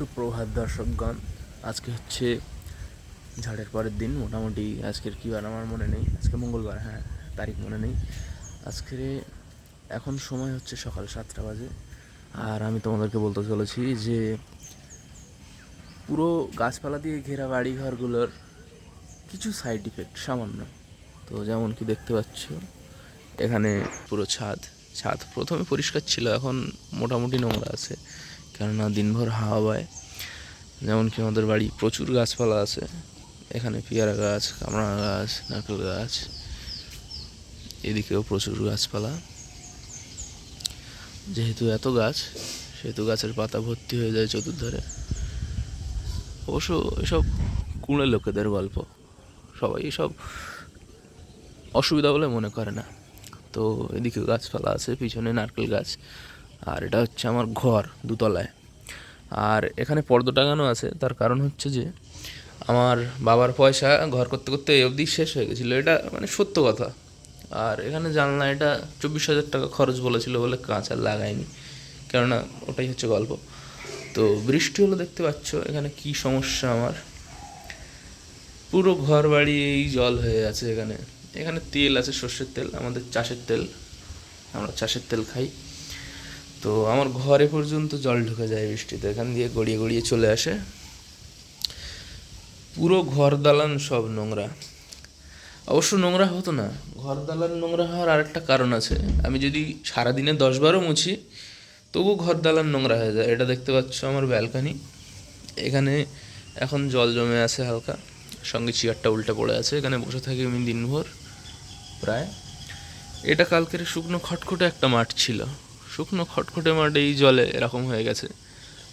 সুপ্রভাত দর্শকগণ, আজকে হচ্ছে ঝাড়ের পরের দিন, মোটামুটি আজকের কী বার আমার মনে নেই, আজকে মঙ্গলবার হ্যাঁ তারিখ মনে নেই। আজকে এখন সময় হচ্ছে সকাল সাতটা বাজে, আর আমি তোমাদেরকে বলতে চলেছি যে পুরো গাছপালা দিয়ে ঘেরা বাড়ি ঘরগুলোর কিছু সাইড ইফেক্ট সামান্য। তো যেমন কি দেখতে পাচ্ছ, এখানে পুরো ছাদ ছাদ প্রথমে পরিষ্কার ছিল, এখন মোটামুটি নোংরা আছে। কেননা দিনভর হাওয়া বায়। যেমন কি আমাদের বাড়ি প্রচুর গাছপালা আছে। এখানে পেয়ারা গাছ, কামড়া গাছ, নারকেল গাছ, এদিকেও প্রচুর গাছপালা। যেহেতু এত গাছ, সেহেতু গাছের পাতা ভর্তি হয়ে যায় চতুর্ধারে। অবশ্য এসব কুঁড়ে লোকেদের গল্প। সবাই এসব অসুবিধা বলে মনে করে না। তো এদিকে গাছপালা আছে, পিছনে নারকেল গাছ। আর এটা হচ্ছে আমার ঘর, দুতলায়। আর এখানে পর্দা টাঙানো আছে। তার কারণ হচ্ছে যে, আমার বাবার পয়সা ঘর করতে করতে এই অবধি শেষ হয়ে গেছিল। এটা মানে সত্য কথা। আর এখানে জানলা, এটা চব্বিশ হাজার টাকা খরচ বলেছিল বলে কাঁচ আর লাগায়নি। কেননা ওটাই হচ্ছে গল্প। তো বৃষ্টি হলো, দেখতে পাচ্ছ এখানে কি সমস্যা আমার। পুরো ঘর বাড়ি এই জল হয়ে আছে এখানে। এখানে তেল আছে, সর্ষের তেল, আমাদের চাষের তেল। আমরা চাষের তেল খাই। তো আমার ঘরে পর্যন্ত জল ঢুকে যায় বৃষ্টিতে, এখান দিয়ে গড়িয়ে গড়িয়ে চলে আসে। পুরো ঘর দালান সব নোংরা। অবশ্য নোংরা হতো না ঘর দালান নোংরা হওয়ার আরেকটা কারণ আছে। আমি যদি সারাদিনে দশ বারও মুছি তবু ঘর দালান নোংরা হয়ে যায়। এটা দেখতে পাচ্ছ আমার ব্যালকানি। এখানে এখন জল জমে আছে হালকা। সঙ্গে চেয়ারটা উল্টে পড়ে আছে। এখানে বসে থাকি আমি দিনভর, প্রায়। এটা কালকের শুকনো খটখটে একটা মাঠ ছিল। শুকনো খটখটে এই জলে এরকম হয়ে গেছে।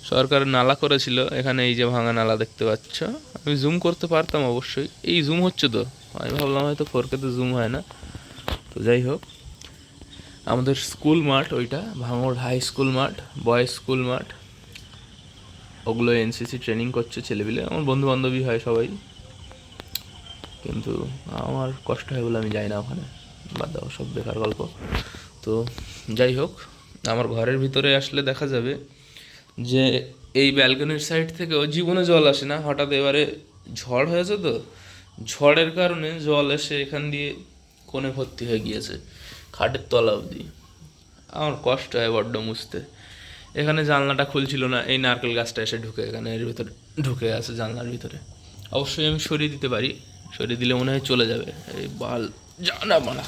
সরকার নালা করেছিল, এখানে এই যে ভাঙা নালা দেখতে পাচ্ছ। আমি জুম করতে পারতাম অবশ্যই। এই জুম হচ্ছে তো। আমি ভাবলাম হয়তো ফোরকে তো জুম হয় না। তো যাই হোক, আমাদের স্কুল মাঠ ওইটা, ভাঙড় হাই স্কুল মাঠ বয়েজ স্কুল মাঠ। ওগুলো এনসিসি ট্রেনিং করছে ছেলেপিলে। আমার বন্ধু বান্ধবী হয় সবাই। কিন্তু আমার কষ্ট হয় বলে আমি যাই না ওখানে। বাদ দাও, সব বেকার গল্প। তো যাই হোক আমার ঘরের ভিতরে আসলে দেখা যাবে যে এই ব্যালকনির সাইড থেকেও জীবনে জল আসে না। হঠাৎ এবারে ঝড় হয়েছে তো। ঝড়ের কারণে জল এসে এখান দিয়ে কোণে ভর্তি হয়ে গিয়েছে, খাটের তলা অবধি। আমার কষ্ট হয় বড্ড মুছতে। এখানে জানলাটা খুলছিল না, এই নারকেল গাছটা এসে ঢুকে এখানে, এর ভিতরে ঢুকে আছে জানলার ভিতরে। অবশ্যই আমি সরিয়ে দিতে পারি। সরিয়ে দিলে মনে হয় চলে যাবে। এই বাল জানা মানা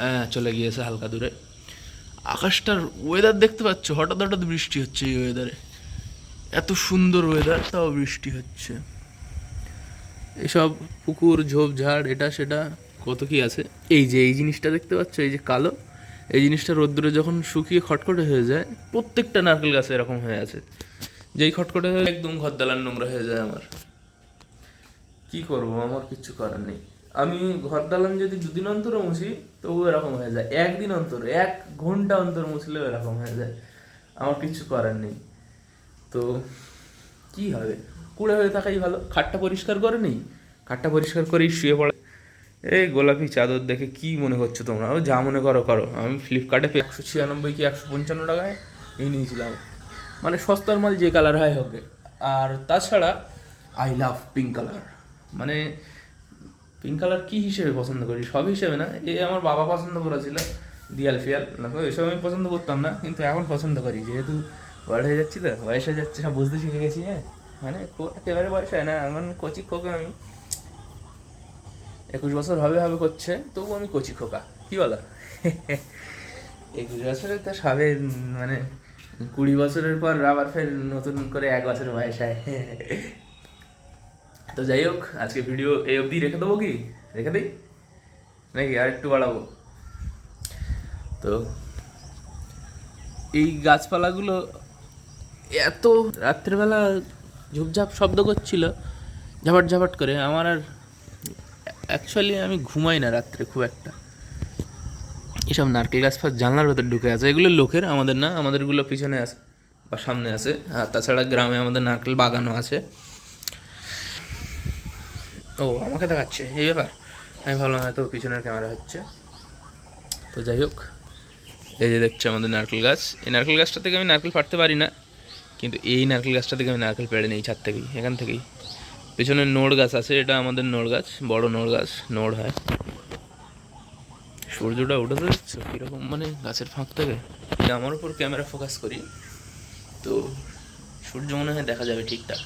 হ্যাঁ চলে গিয়েছে হালকা দূরে। আকাশটার ওয়েদার দেখতে পাচ্ছ? হঠাৎ হঠাৎ বৃষ্টি হচ্ছে এই ওয়েদারে এত সুন্দর ওয়েদার তাও বৃষ্টি হচ্ছে। এসব পুকুর, ঝোপঝাড়, এটা সেটা, কত কি আছে? এই যে, এই জিনিসটা দেখতে পাচ্ছ? এই যে কালো, এই জিনিসটা রোদ্দুরে যখন শুকিয়ে খটখটে হয়ে যায়, প্রত্যেকটা নারকেল গাছে এরকম হয়ে আছে। যেই খটখটে হয়ে একদম ঘর দালান নোংরা হয়ে যায় আমার। কি করব? আমার কিচ্ছু করার নেই। আমি ঘর দালান যদি দুদিন অন্তর মুছি তবু এরকম হয়ে যায়। একদিন অন্তর, এক ঘণ্টা অন্তর মুছলেও এরকম হয়ে যায়। আমার কিছু করার নেই। তো কি হবে? কুড়ে হয়ে থাকাই ভালো। খাটটা পরিষ্কার করে নেই? খাটটা পরিষ্কার করেই শুয়ে পড়ে। এই গোলাপি চাদর দেখে কি মনে করছ তোমরা? ও যা মনে করো করো। আমি ফ্লিপকার্টে একশো ছিয়ানব্বই কি একশো পঞ্চান্ন টাকায় এই নিয়েছিলাম। মানে সস্তার মাল যে কালার হয় হবে আর তাছাড়া আই লাভ পিঙ্ক কালার মানে পিঙ্ক কালার কী হিসেবে পছন্দ করি? সব হিসেবে না। এ আমার বাবা পছন্দ করেছিল, দিয়াল ফিয়াল। এসব আমি পছন্দ করতাম না, কিন্তু এখন পছন্দ করি। যেহেতু বড় হয়ে যাচ্ছি তো, বয়স হয়ে যাচ্ছে, সব বুঝতে শিখে গেছি হ্যাঁ? মানে একেবারে বয়স হয় না, এখন কচি খোকা আমি। একুশ বছর হবে হবে করছে, তবু আমি কচি খোকা। কি বলো? একুশ বছরে তো সবে মানে কুড়ি বছরের পর আবার ফের নতুন করে এক বছর বয়স হয়। তো যাই হোক, আজকে ভিডিও এই অবধি রেখে দেবো কি? রেখে দিই? নাকি আর একটু বাড়াবো? তো এই গাছপালাগুলো এত রাত্রেবেলা ঝুপঝাপ শব্দ করছিল, ঝাপাট ঝাপাট করে। আমার আর অ্যাকচুয়ালি আমি ঘুমাই না রাত্রে খুব একটা। এসব নারকেল গাছ ফাছ জানলার ভেতর ঢুকে আছে। এগুলো লোকের, আমাদের না, আমাদেরগুলো পিছনে আছে বা সামনে আছে। আর তাছাড়া গ্রামে আমাদের নারকেল বাগানও আছে। ও, আমাকে দেখাচ্ছে, এই ব্যাপার? আমি ভাবলাম হয়তো পিছনের ক্যামেরা হচ্ছে। তো যাই হোক, এই যে দেখছে আমাদের নারকেল গাছ। এই নারকেল গাছটা থেকে আমি নারকেল ফাটতে পারি না, কিন্তু এই নারকেল গাছটা থেকে আমি নারকেল পেড়ে নিই ছাদ থেকেই, এখান থেকেই। পেছনে নোড় গাছ আছে, এটা আমাদের নোড় গাছ, বড় নোড় গাছ, নোড় হয়। সূর্যটা উঠে যাচ্ছে কীরকম মানে গাছের ফাঁক থেকে। আমার উপর ক্যামেরা ফোকাস করি, তো সূর্য মনে হয় দেখা যাবে ঠিকঠাক।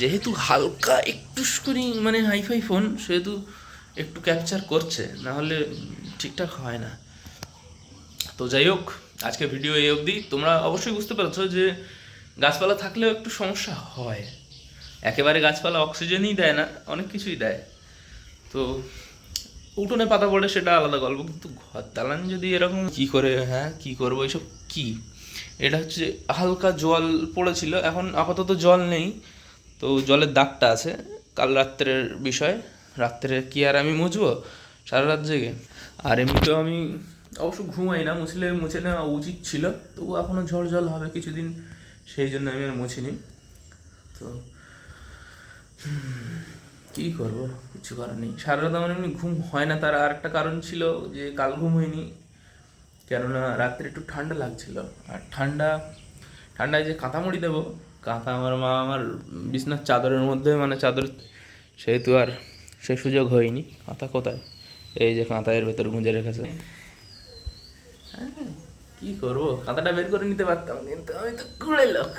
যেহেতু হালকা একটু করি মানে হাইফাই ফোন সেহেতু একটু ক্যাপচার করছে না হলে ঠিকঠাক হয় না। তো যাই হোক আজকে ভিডিও এই অবধি। তোমরা অবশ্যই বুঝতে পারছ যে গাছপালা থাকলেও একটু সমস্যা হয়। একেবারে গাছপালা অক্সিজেনই দেয় না, অনেক কিছুই দেয়। তো উঠোনে পাতা পড়ে সেটা আলাদা গল্প, কিন্তু ঘর দালান যদি এরকম কি করে হ্যাঁ কি করব এইসব কি? এটা হচ্ছে হালকা জল পড়েছিল, এখন আপাতত জল নেই। তো জলের দাগটা আছে। কাল রাত্রের বিষয়। রাত্রে কি আর আমি মুছবো? সারা রাত জেগে। আর এমনিতেও আমি অবশ্য ঘুমাই না, মুছলে মুছে নেওয়া উচিত ছিল। তবু এখনও ঝড় জল হবে কিছুদিন, সেই জন্য আমি আর মুছিনি। তো কি করব? কিছু করার নেই। সারা রাত আমার এমনি ঘুম হয় না। তার আর একটা কারণ ছিল যে কাল ঘুম হয়নি কেননা রাত্রে একটু ঠান্ডা লাগছিল। আর ঠান্ডা, ঠান্ডায় যে কাঁথামুড়ি দেবো কাঁথা আমার মা আমার বিছনার চাদরের মধ্যে মানে চাদর সেহেতু আর সে সুযোগ হয়নি। কাঁথা কোথায়? এই যে কাঁথা এর ভেতর গুঁজে রেখেছে। কি করব? কাঁথাটা বের করে নিতে পারতাম, কিন্তু আমি তো কুড়ে লোক।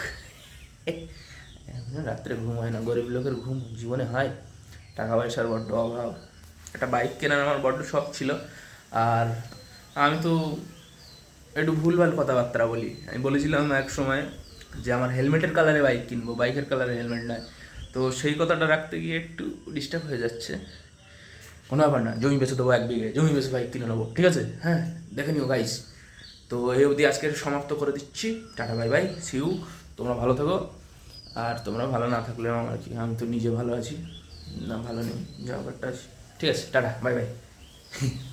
রাত্রে ঘুম হয় না, গরিব লোকের ঘুম জীবনে হয়। টাকা পয়সার বড্ড অভাব। একটা বাইক কেনার আমার বড্ড শখ ছিল। আর আমি তো একটু ভুলভাল কথাবার্তা বলি। আমি বলেছিলাম এক সময় যে আমার হেলমেটের কালারে বাইক কিনবো বাইকের কালারে হেলমেট নয়। তো সেই কথাটা রাখতে গিয়ে একটু ডিস্টার্ব হয়ে যাচ্ছে। কোনো ব্যাপার না, জমি বেচে দেবো এক বিঘে জমি বেচে বাইক কিনে নেব, ঠিক আছে? হ্যাঁ দেখে নিও গাইস তো এই অবধি আজকের সমাপ্ত করে দিচ্ছি। টাটা বাই বাই সিউ তোমরা ভালো থেকো। আর তোমরা ভালো না থাকলে আমার কি, আমি তো নিজে ভালো আছি। না, ভালো নেই, যা ব্যাপারটা আছে। ঠিক আছে, টাটা বাই বাই